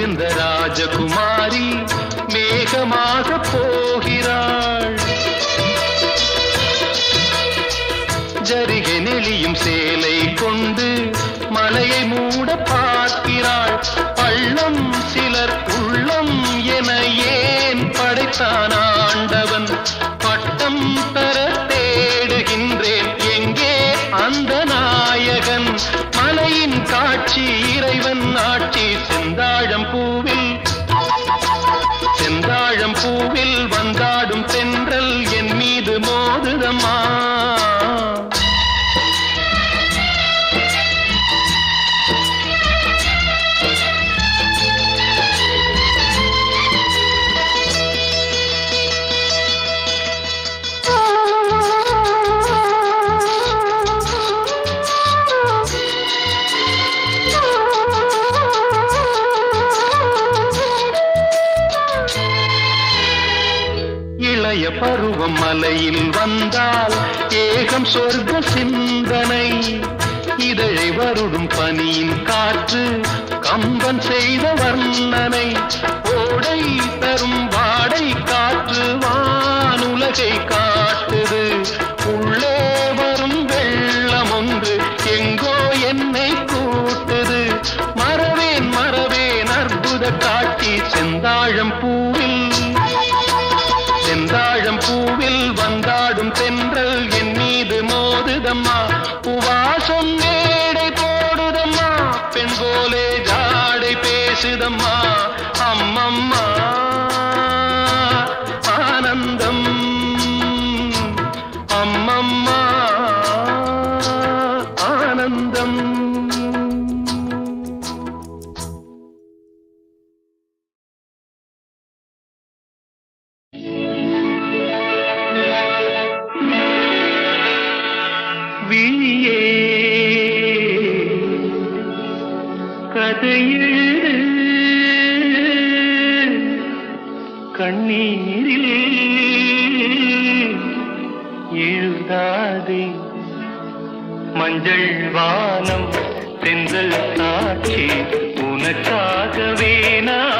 இருந்த ராஜகுமாரி மேகமாக போ மாலையில் வந்தால் ஏகம் சொர்க்க சிந்தனை. இதழை வருடும் பனியின் காற்று கம்பன் செய்த வர்ணனை. ஓடை தரும் வாடை காற்று வானுலகை காட்டுது. உள்ளே வரும் வெள்ளம் ஒன்று எங்கோ என்னை கூட்டுது. மறவேன் மறவேன் அற்புத காட்சி செந்தாழம் பூ கண்ணீரிலே எழுதாதே மஞ்சள் வானம் தென்றல் காட்சி உனக்காகவே நான்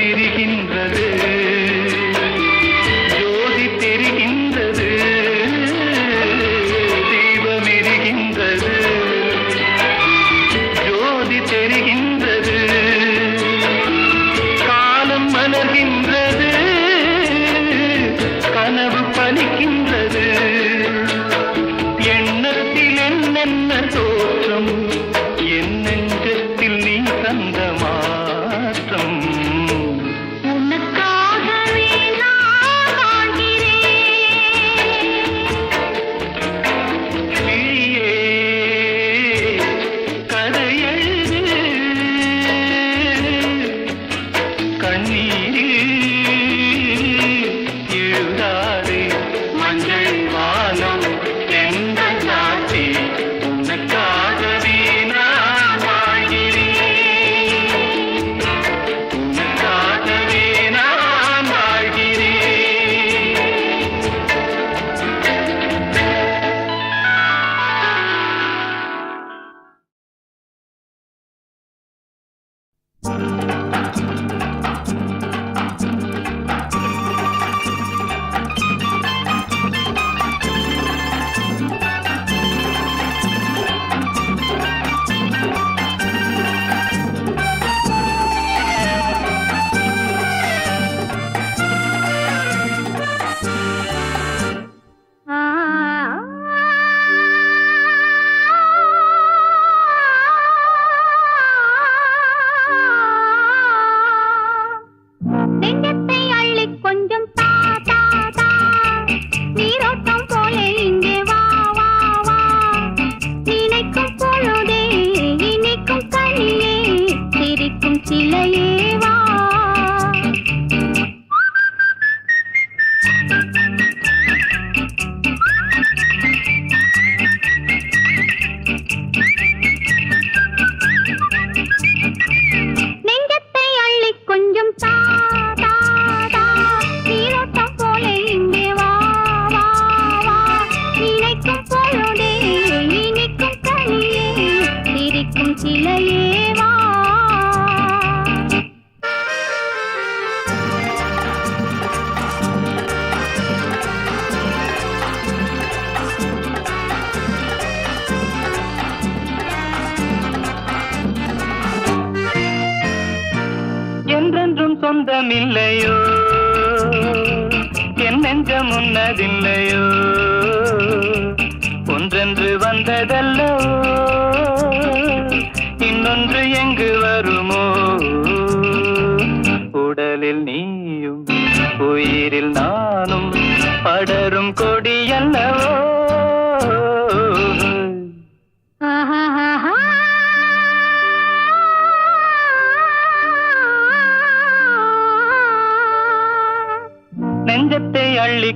விரிகின்றது കണ്ണീരിൽ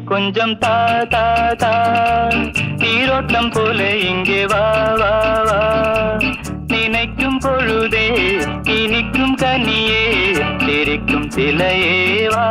கொஞ்சம் தா தா தா. நீரோட்டம் போல இங்கே வா வா வா. நினைக்கும் பொழுதே இனிக்கும் கனியே தெரிக்கும் சிலையே வா.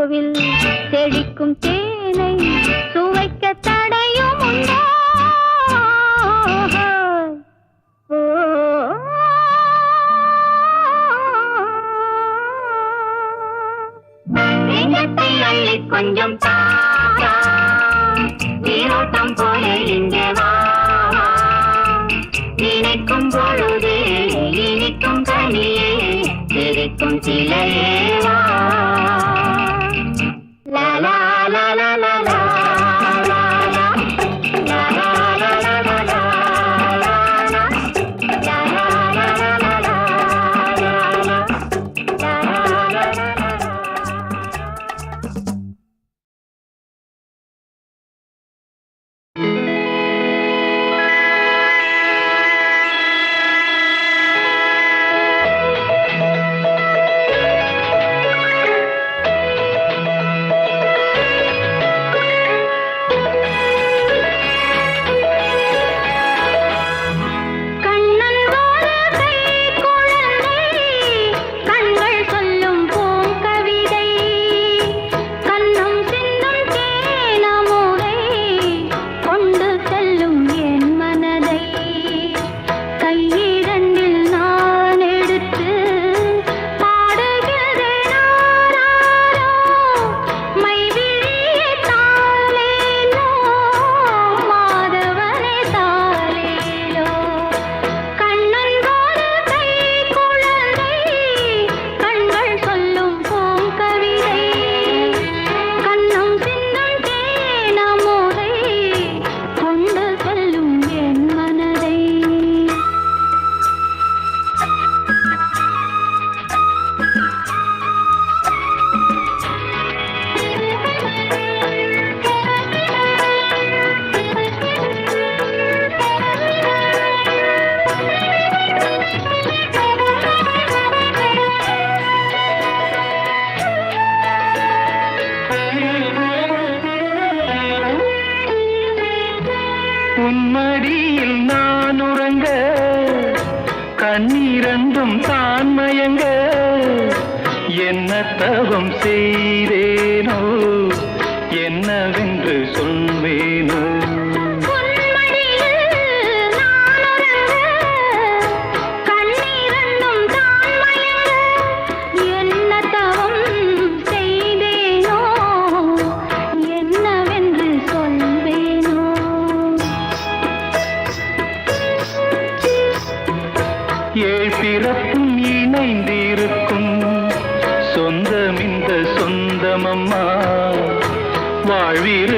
கோவில் செழிக்கும் தே கண்ணீரந்தும் தான் மயங்க என்ன தவம் செய்தே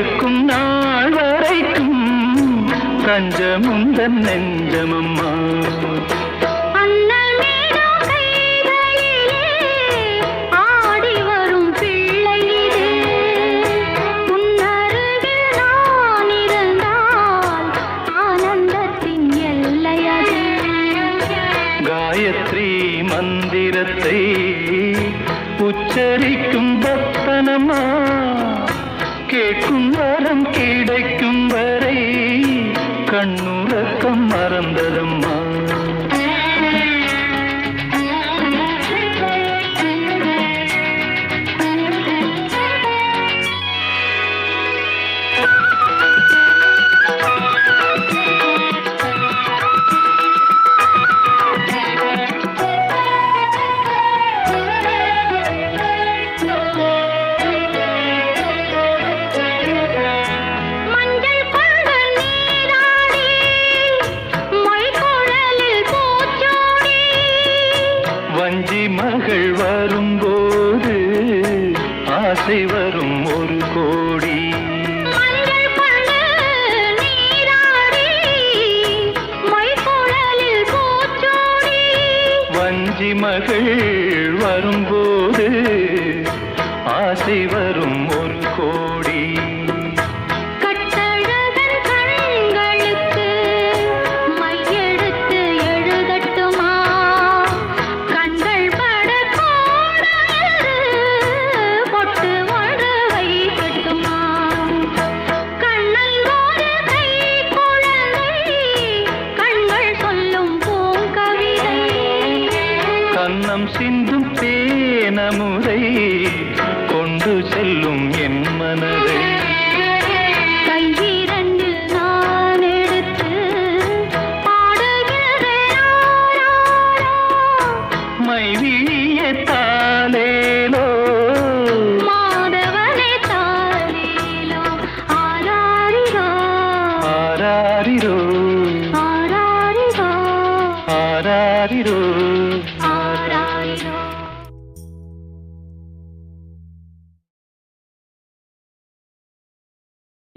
இருக்கும் நாள் வரைக்கும் தஞ்சமுந்தன் நெஞ்சமம்மா.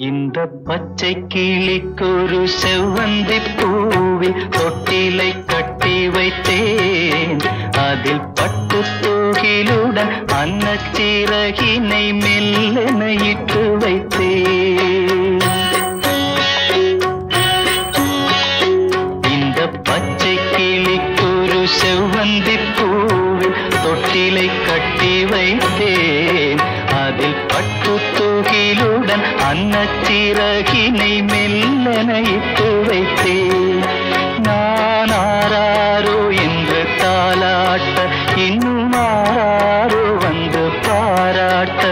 இந்த பச்சை கிளிக்கு ஒரு செவ்வந்தி பூவில் தொட்டிலை கட்டி வைத்தேன். அதில் பட்டு தூகிலுடன் அன்னச்சிறகினை மெல்லனையிட்டு வைத்தேன். அன்னச்சிறகினை மெல்லென இட்டு வைத்தேன் நான் ஆராரோ என்று தாளாட்ட இன்னும் ஆராரோ வந்து பாராட்ட.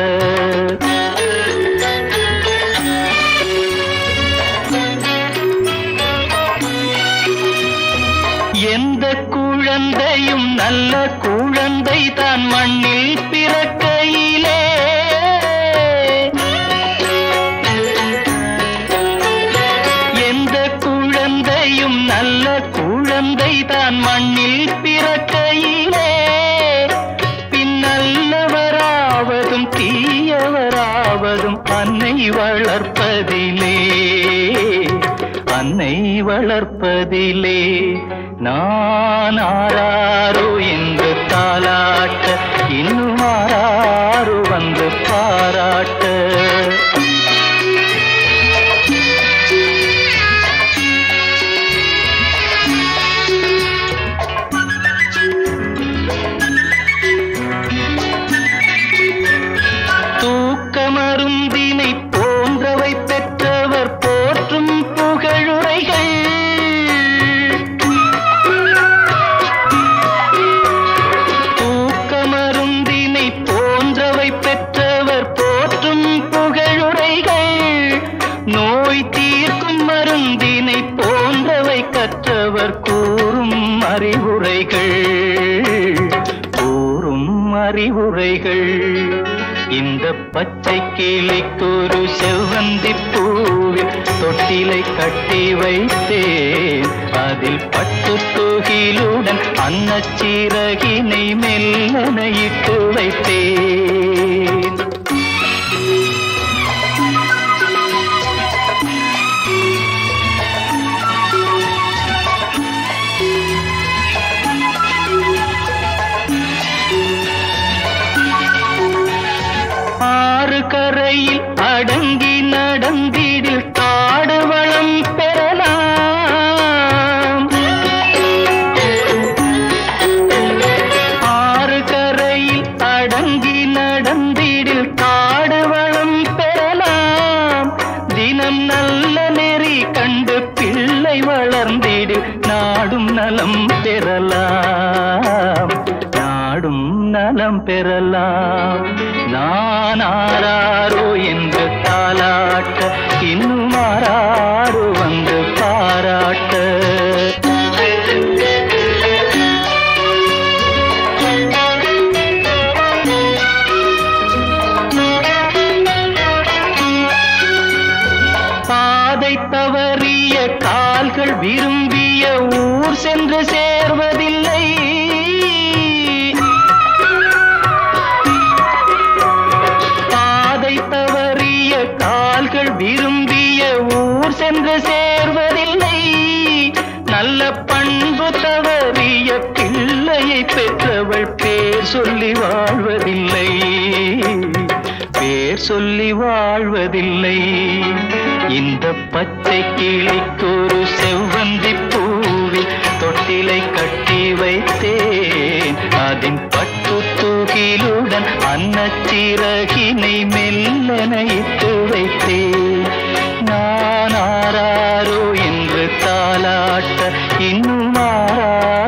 எந்த குழந்தையும் நல்ல அதில் பட்டு தூகிலுடன் அன்னச்சிறகினை மெல்லனையிட்டு வைத்தேன். நலம் பெறலாம். நான் ஆராரோ என்று தாலாட்ட இன்னும் ஆராரோ சொல்லி வாழ்வதில்லை. இந்த பச்சை கிளிக்கு ஒரு செவ்வந்தி பூவில் தொட்டிலை கட்டி வைத்தேன். அதன் பட்டு தூகிலுடன் அன்னச்சிறகினை மெல்ல நைத்து வைத்தேன். நான் ஆராரோ என்று தாளாட்ட இன்னும் ஆராரோ